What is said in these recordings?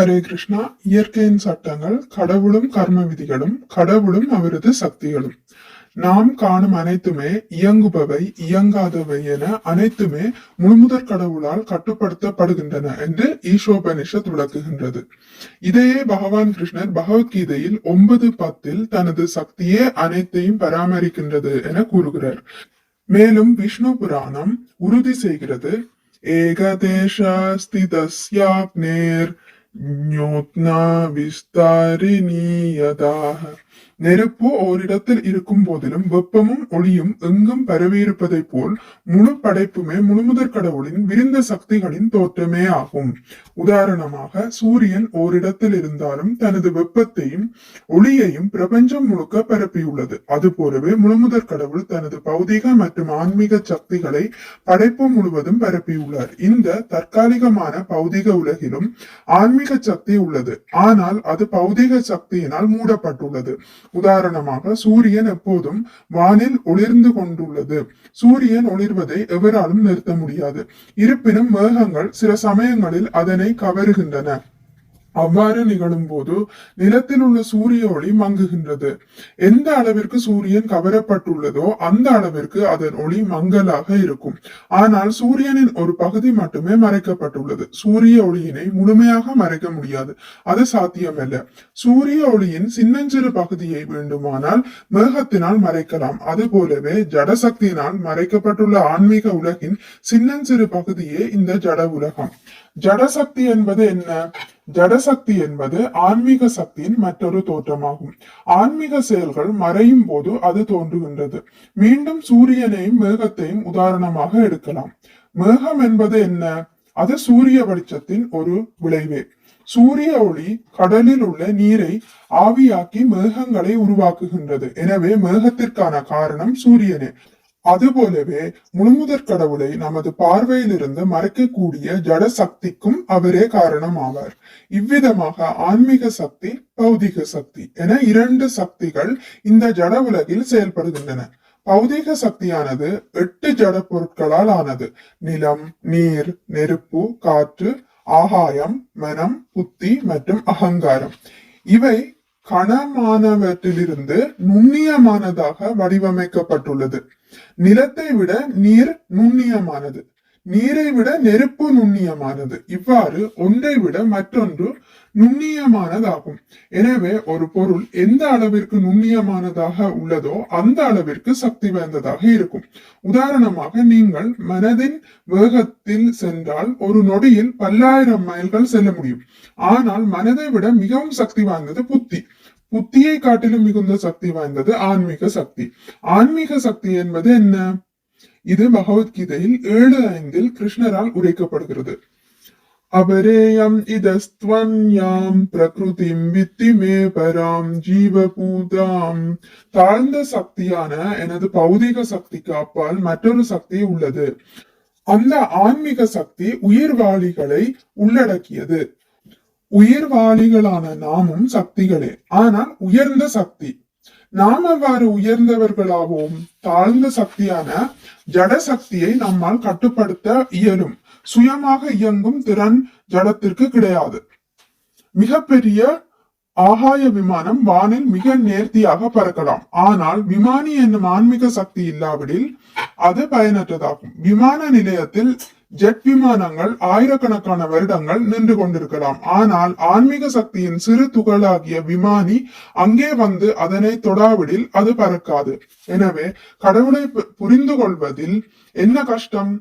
ஹரே கிருஷ்ணா. இயற்கையின் சட்டங்கள் கடவுளும் கர்ம விதிகளும் கடவுளும் அவரது சக்திகளும். நாம் காணும் அனைத்துமே இயங்குபவை இயங்காதவை என அனைத்துமே முழுமுதற் கடவுளால் கட்டுப்படுத்தப்படுகின்றன என்று ஈஷோபனிஷத் விளக்குகின்றது. இதையே பகவான் கிருஷ்ணர் பகவத்கீதையில் ஒன்பது பத்தில் தனது சக்தியே அனைத்தையும் பராமரிக்கின்றது என கூறுகிறார். மேலும் விஷ்ணு புராணம் உறுதி செய்கிறது. ஏகதேசாஸ்தி Nyt nää vistarini ja. நெருப்பு ஓரிடத்தில் இருக்கும் போதிலும் வெப்பமும் ஒளியும் எங்கும் பரவியிருப்பதைப் போல் முழு படைப்புமே முழுமுதற் கடவுளின் விரிந்த சக்திகளின் தோற்றமே ஆகும். உதாரணமாக சூரியன் ஓரிடத்தில் இருந்தாலும் தனது வெப்பத்தையும் ஒளியையும் பிரபஞ்சம் முழுக்க பரப்பியுள்ளது. அதுபோலவே முழுமுதற் கடவுள் தனது பௌதிக மற்றும் ஆன்மீக சக்திகளை படைப்பு முழுவதும் பரப்பியுள்ளார். இந்த தற்காலிகமான பௌதிக உலகிலும் ஆன்மீக சக்தி உள்ளது. ஆனால் அது பௌதிக சக்தியினால் மூடப்பட்டுள்ளது. உதாரணமாக சூரியன் எப்போதும் வானில் ஒளிர்ந்து கொண்டுள்ளது. சூரியன் ஒளிர்வதை எவராலும் நிறுத்த முடியாது. இருப்பினும் மேகங்கள் சில சமயங்களில் அதனை கவருகின்றன. அவ்வாறு நிகழும் போது நிலத்தில் உள்ள சூரிய ஒளி மங்குகின்றது. எந்த அளவிற்கு சூரியன் கவரப்பட்டுள்ளதோ அந்த அளவிற்கு அதன் ஒளி மங்கலாக இருக்கும். ஆனால் சூரியனின் ஒரு பகுதி மட்டுமே மறைக்கப்பட்டுள்ளது. சூரிய ஒளியினை முழுமையாக மறைக்க முடியாது. அது சாத்தியமல்ல. சூரிய ஒளியின் சின்னஞ்சிறு பகுதியை வேண்டுமானால் மேகத்தினால் மறைக்கலாம். அது போலவே ஜடசக்தியினால் மறைக்கப்பட்டுள்ள ஆன்மீக உலகின் சின்னஞ்சிறு பகுதியே இந்த ஜட உலகம். ஜடசக்தி என்பது என்ன? ஜடசக்தி என்பது ஆன்மீக சக்தியின் மற்றொரு தோற்றமாகும். ஆன்மீக செயல்கள் மறையும் போது அது தோன்றுகின்றது. மீண்டும் சூரியனையும் மேகத்தையும் உதாரணமாக எடுக்கலாம். மேகம் என்பது என்ன? அது சூரிய வெளிச்சத்தின் ஒரு விளைவே. சூரிய ஒளி கடலில் உள்ள நீரை ஆவியாக்கி மேகங்களை உருவாக்குகின்றது. எனவே மேகத்திற்கான காரணம் சூரியனே. அதுபோலவே முழுமுதற் கடவுளை நமது பார்வையில் இருந்து மறைக்கக்கூடிய ஜட சக்திக்கும் அவரே காரணம் ஆவார் இவ்விதமாக ஆன்மீக சக்தி பௌதிக சக்தி என இரண்டு சக்திகள் இந்த ஜட உலகில் செயல்படுகின்றன. பௌதிக சக்தியானது எட்டு ஜட பொருட்களால் ஆனது. நிலம் நீர் நெருப்பு காற்று ஆகாயம் மனம் புத்தி மற்றும் அகங்காரம். இவை கனமானவற்றிலிருந்து நுண்ணியமானதாக வடிவமைக்கப்பட்டுள்ளது. நிலத்தை விட நீர் நுண்ணியமானது. நீரை விட நெருப்பு நுண்ணியமானது. இவ்வாறு ஒன்றை விட மற்றொன்று நுண்ணியமானதாகும். எனவே ஒரு பொருள் எந்த அளவிற்கு நுண்ணியமானதாக உள்ளதோ அந்த அளவிற்கு சக்தி வாய்ந்ததாக இருக்கும். உதாரணமாக நீங்கள் மனதின் வேகத்தில் சென்றால் ஒரு நொடியில் பல்லாயிரம் மைல்கள் செல்ல முடியும். ஆனால் மனதை விட மிகவும் சக்தி வாய்ந்தது புத்தி. புத்தியை காட்டிலும் மிகுந்த சக்தி வாய்ந்தது ஆன்மீக சக்தி. ஆன்மீக சக்தி என்பது என்ன? இது பகவத்கீதையில் ஏழு ஐந்தில் கிருஷ்ணரால் உரைக்கப்படுகிறது. அபரேயம் இதஸ்துவன்யாம் பிரகிருதிம் வித்தி மே பராம் ஜீவபூதாம். தாழ்ந்த சக்தியான எனது பௌதிக சக்திக்கு அப்பால் மற்றொரு சக்தி உள்ளது. அந்த ஆன்மீக சக்தி உயிர்வாளிகளை உள்ளடக்கியது. உயிர்வாளிகளான நாமும் சக்திகளே. ஆனால் உயர்ந்த சக்தி. நாம் அவ்வாறு உயர்ந்தவர்களாகவும் தாழ்ந்த சக்தியான ஜட சக்தியை நம்மால் கட்டுப்படுத்த இயலும். சுயமாக இயங்கும் திறன் ஜடத்திற்கு கிடையாது. மிகப்பெரிய ஆகாய விமானம் வானில் மிக நேர்த்தியாக பறக்கலாம். ஆனால் விமானி என்னும் ஆன்மீக சக்தி இல்லாவிடில் அது பயனற்றதாகும். விமான நிலையத்தில் ஜெட் விமானங்கள் ஆயிரக்கணக்கான வருடங்கள் நின்று கொண்டிருக்கலாம். ஆனால் ஆன்மீக சக்தியின் சிறு துகளாகிய விமானி அங்கே வந்து அதனை தொடாவிடில் அது பறக்காது. எனவே கடவுளை புரிந்து கொள்வதில் என்ன கஷ்டம்?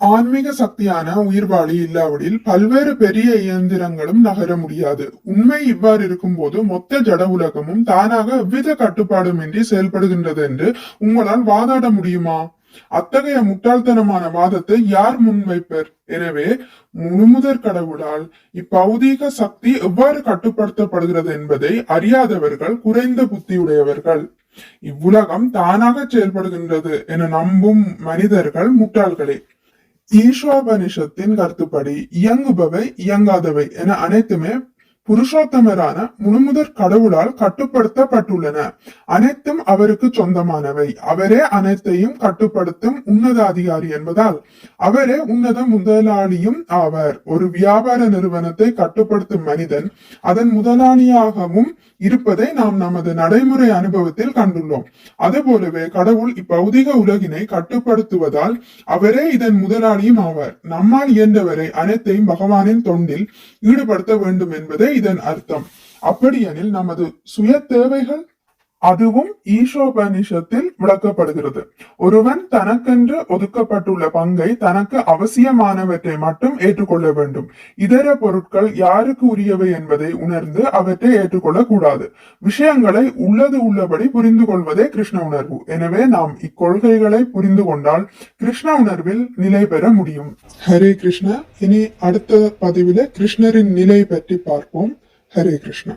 ஆன்மீக சக்தியான உயிர்வாளி இல்லாவிடில் பல்வேறு பெரிய இயந்திரங்களும் நகர முடியாது. உண்மை இவ்வாறு இருக்கும்போது மொத்த ஜட உலகமும் தானாக எவ்வித கட்டுப்பாடுமின்றி செயல்படுகின்றது என்று உங்களால் வாதாட முடியுமா? அத்தகைய முட்டாள்தனமான வாதத்தை யார் முன்வைப்பர்? எனவே முழுமுதற் கடவுளால் இப்பௌதீக சக்தி எவ்வாறு கட்டுப்படுத்தப்படுகிறது என்பதை அறியாதவர்கள் குறைந்த புத்தியுடையவர்கள். இவ்வுலகம் தானாக செயல்படுகின்றது என நம்பும் மனிதர்கள் முட்டாள்களே. ஈஸ்வபனிஷத்தின் கருத்துப்படி இயங்குபவை இயங்காதவை என அனைத்துமே புருஷோத்தமரான முழுமுதற் கடவுளால் கட்டுப்படுத்தப்பட்டுள்ளன. அனைத்தும் அவருக்கு சொந்தமானவை. அவரே அனைத்தையும் கட்டுப்படுத்தும் உன்னத அதிகாரி என்பதால் அவரே உன்னத முதலாளியும் ஆவார். ஒரு வியாபார நிறுவனத்தை கட்டுப்படுத்தும் மனிதன் அதன் முதலாளியாகவும் இருப்பதை நாம் நமது நடைமுறை அனுபவத்தில் கண்டுள்ளோம். அதுபோலவே கடவுள் இப்பௌதிக உலகினை கட்டுப்படுத்துவதால் அவரே இதன் முதலாளியும் ஆவார். நம்மால் இயன்றவரை அனைத்தையும் பகவானின் தொண்டில் ஈடுபடுத்த வேண்டும் என்பதை இதன் அர்த்தம். அப்படியெனில் நமது சுய தேவைகள் அதுவும் ஈஷோபனிஷத்தில் விளக்கப்படுகிறது. ஒருவன் தனக்கென்று ஒதுக்கப்பட்டுள்ள பங்கை தனக்கு அவசியமானவற்றை மட்டும் ஏற்றுக்கொள்ள வேண்டும். இதர பொருட்கள் யாருக்கு உரியவை என்பதை உணர்ந்து அவற்றை ஏற்றுக்கொள்ளக் கூடாது விஷயங்களை உள்ளது உள்ளபடி புரிந்து கொள்வதே கிருஷ்ண உணர்வு. எனவே நாம் இக்கொள்கைகளை புரிந்து கொண்டால் கிருஷ்ண உணர்வில் நிலை பெற முடியும். ஹரே கிருஷ்ணா. இனி அடுத்த பதிவில கிருஷ்ணரின் நிலை பற்றி பார்ப்போம். ஹரே கிருஷ்ணா.